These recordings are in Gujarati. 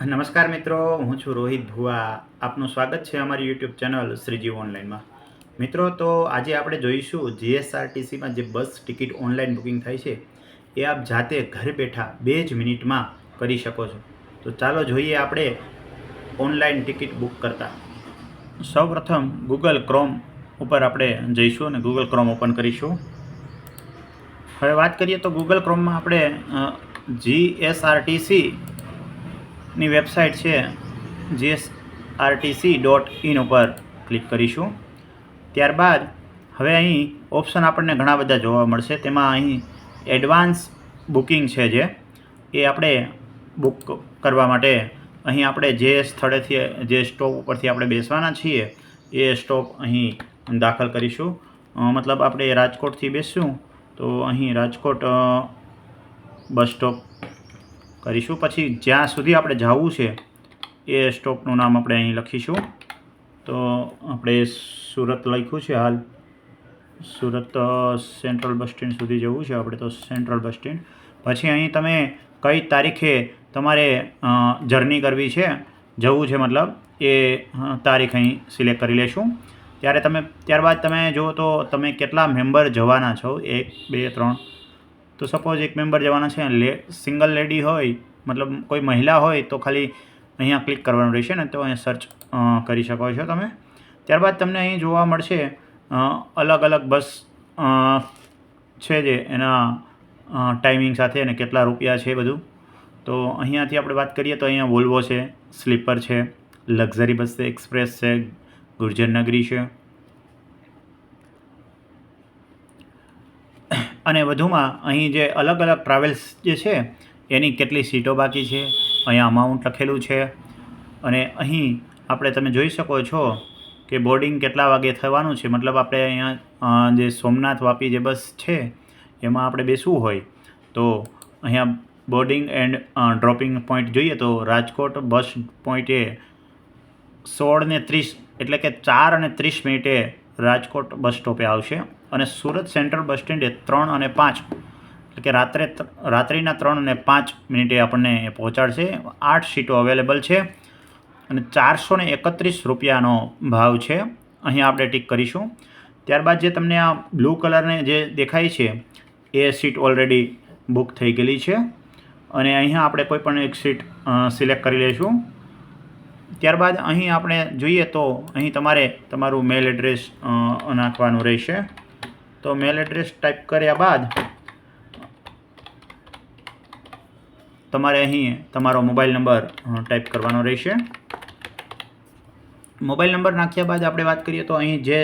નમસ્કાર મિત્રો, હું છું રોહિત ભુવા. આપનું સ્વાગત છે અમારી યુટ્યુબ ચેનલ શ્રીજીવ ઓનલાઈનમાં. મિત્રો, તો આજે આપણે જોઈશું જીએસઆરટીસીમાં જે બસ ટિકિટ ઓનલાઈન બુકિંગ થાય છે, એ આપ જાતે ઘરે બેઠા બે જ મિનિટમાં કરી શકો છો. તો ચાલો જોઈએ આપણે ઓનલાઈન ટિકિટ બુક કરતા. સૌપ્રથમ ગૂગલ ક્રોમ ઉપર આપણે જઈશું અને ગૂગલ ક્રોમ ઓપન કરીશું. હવે વાત કરીએ તો ગૂગલ ક્રોમમાં આપણે જીએસઆરટીસી ની વેબસાઇટ છે જીએસઆરટીસી ડોટ ઇન ઉપર ક્લિક કરીશું. ત્યારબાદ હવે અહીં ઓપ્શન આપણને ઘણા બધા જોવા મળશે. તેમાં અહીં એડવાન્સ બુકિંગ છે જે. એ આપણે બુક કરવા માટે અહીં આપણે જે સ્થળેથી, જે સ્ટોપ ઉપરથી આપણે બેસવાના છીએ, એ સ્ટોપ અહીં દાખલ કરીશું. મતલબ આપણે રાજકોટથી બેસશું તો અહીં રાજકોટ બસ સ્ટોપ કરીશું. પછી જ્યાં સુધી આપણે જવું છે, એ સ્ટોપનું નામ આપણે અહીં લખીશું. તો આપણે સુરત લખ્યું છે હાલ. સુરત સેન્ટ્રલ બસ સ્ટેન્ડ સુધી જવું છે આપણે તો સેન્ટ્રલ બસ સ્ટેન્ડ પછી અહીં તમે કઈ તારીખે તમારે જર્ની કરવી છે, જવું છે મતલબ, એ તારીખ અહીં સિલેક્ટ કરી લેશું. ત્યારે તમે, ત્યારબાદ તમે જુઓ તો તમે કેટલા મેમ્બર જવાના છો? એક, બે, ત્રણ તો સપોઝ એક મેમ્બર જવાના છે, લે સિંગલ લેડી હોય, મતલબ કોઈ મહિલા હોય, તો ખાલી અહીંયા ક્લિક કરવાનું રહેશે ને તો અહીંયા સર્ચ કરી શકો છો તમે. ત્યારબાદ તમને અહીં જોવા મળશે અલગ અલગ બસ છે જે એના ટાઈમિંગ સાથે અને કેટલા રૂપિયા છે બધું. તો અહીંયાથી આપણે વાત કરીએ તો અહીંયા વોલ્વો છે સ્લીપર છે લક્ઝરી બસ છે એક્સપ્રેસ છે ગુર્જરનગરી છે. અને વધુમાં અહીં જે અલગ અલગ ટ્રાવેલ્સ જે છે, એની કેટલી સીટો બાકી છે, અહીંયા અમાઉન્ટ લખેલું છે. અને અહીં આપણે તમે જોઈ શકો છો કે બોર્ડિંગ કેટલા વાગે થવાનું છે. મતલબ આપણે અહીંયા જે સોમનાથ વાપી જે બસ છે, એમાં આપણે બેસવું હોય. તો અહીંયા બોર્ડિંગ એન્ડ ડ્રોપિંગ પોઈન્ટ જોઈએ તો રાજકોટ બસ પોઈન્ટે સોળ ને ત્રીસ, એટલે કે ચાર અને ત્રીસ મિનિટે રાજકોટ બસ સ્ટોપે આવશે અને સુરત સેન્ટ્રલ બસ સ્ટેન્ડે ત્રણ અને પાંચ. એટલે કે રાત્રે રાત્રિના ત્રણ અને પાંચ મિનિટે આપણને પહોંચાડશે. આઠ સીટો અવેલેબલ છે અને ચારસો ને એકત્રીસ રૂપિયાનો ભાવ છે. અહીંયા આપણે ટીક કરીશું. ત્યારબાદ જે તમને આ બ્લુ કલરને જે દેખાય છે, એ સીટ ઓલરેડી બુક થઈ ગયેલી છે. અને અહીંયા આપણે કોઈ પણ એક સીટ સિલેક્ટ કરી લઈશું. ત્યારબાદ અહીં આપણે જોઈએ તો અહીં તમારે તમારું મેલ એડ્રેસ નાખવાનું રહેશે. તો મેલ એડ્રેસ ટાઈપ કર્યા બાદ તમારે અહીં તમારો મોબાઈલ નંબર ટાઈપ કરવાનો રહેશે. મોબાઈલ નંબર નાખ્યા બાદ આપણે વાત કરીએ તો અહીં જે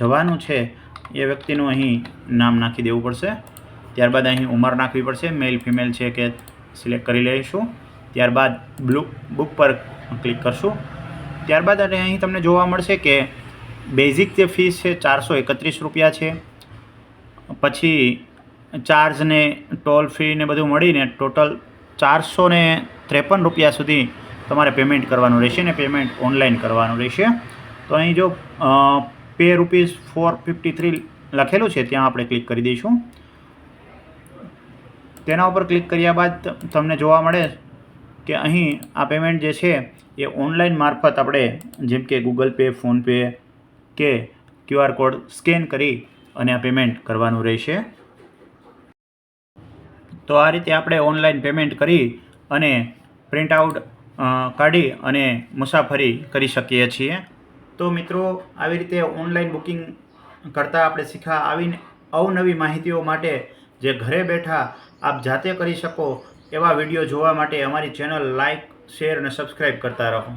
જવાનું છે એ વ્યક્તિનું અહીં નામ નાખી દેવું પડશે. ત્યારબાદ અહીં ઉંમર નાખવી પડશે. મેલ, ફિમેલ છે કે સિલેક્ટ કરી લઈશું. ત્યારબાદ બ્લુ, બુક પર ક્લિક કરશું. ત્યારબાદ અને અહીં તમને જોવા મળશે કે બેઝિક જે ફીસ છે ચારસો એકત્રીસ રૂપિયા છે. પછી ચાર્જને ટોલ ફી ને બધું મળીને ટોટલ ચારસો ને ત્રેપન રૂપિયા સુધી તમારે પેમેન્ટ કરવાનું રહેશે ને પેમેન્ટ ઓનલાઈન કરવાનું રહેશે. તો અહીં જો pay rupees four fifty three લખેલું છે, ત્યાં આપણે ક્લિક કરી દઈશું. તેના ઉપર ક્લિક કર્યા બાદ તમને જોવા મળે કે અહીં આ પેમેન્ટ જે છે એ ઓનલાઈન મારફત આપણે જેમ કે ગૂગલ પે ફોનપે કે ક્યુઆર કોડ સ્કેન કરી અને આ પેમેન્ટ કરવાનું રહેશે. તો આ રીતે આપણે ઓનલાઈન પેમેન્ટ કરી અને પ્રિન્ટ આઉટ કાઢી અને મુસાફરી કરી શકીએ છીએ. તો મિત્રો, આવી રીતે ઓનલાઈન બુકિંગ કરતાં આપણે શીખા આવીને અવનવી માહિતીઓ માટે જે ઘરે બેઠા આપ જાતે કરી શકો એવા વીડિયો જોવા માટે અમારી ચેનલ લાઇક શેર અને સબસ્ક્રાઈબ કરતા રહો.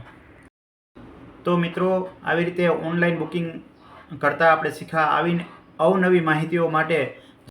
તો મિત્રો, આવી રીતે ઓનલાઈન બુકિંગ કરતાં આપણે શીખા આવીને અવનવી માહિતીઓ માટે